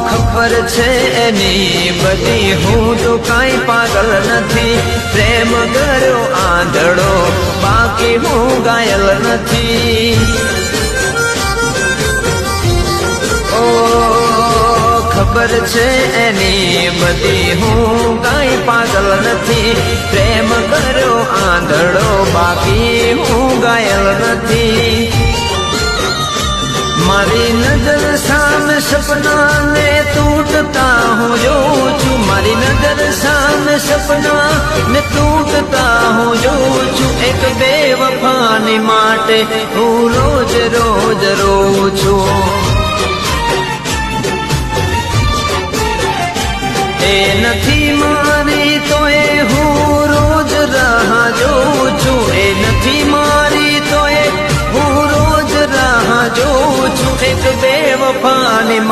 ખબર છે એની બધી. હું તો કાંઈ પાગલ નથી. પ્રેમ કર્યો આંધળો, બાકી હું ગાયલ નથી. ઓ, ખબર છે એની બધી. હું કાંઈ પાગલ નથી. પ્રેમ કર્યો આંધળો, બાકી હું ગાયલ નથી. મારી નજર સામે સપના ને તૂટતા હું જોઉં છું. મારી નજર સામે સપના ને તૂટતા હું જોઉં છું. એક બે માટે હું રોજ રોજ રોઉં છું. એ નથી મારી તો એ હું રોજ રાહ જોઉં છું. એ નથી મારી તો એ હું રોજ રાહ જોઉં છું. એક બે વફાની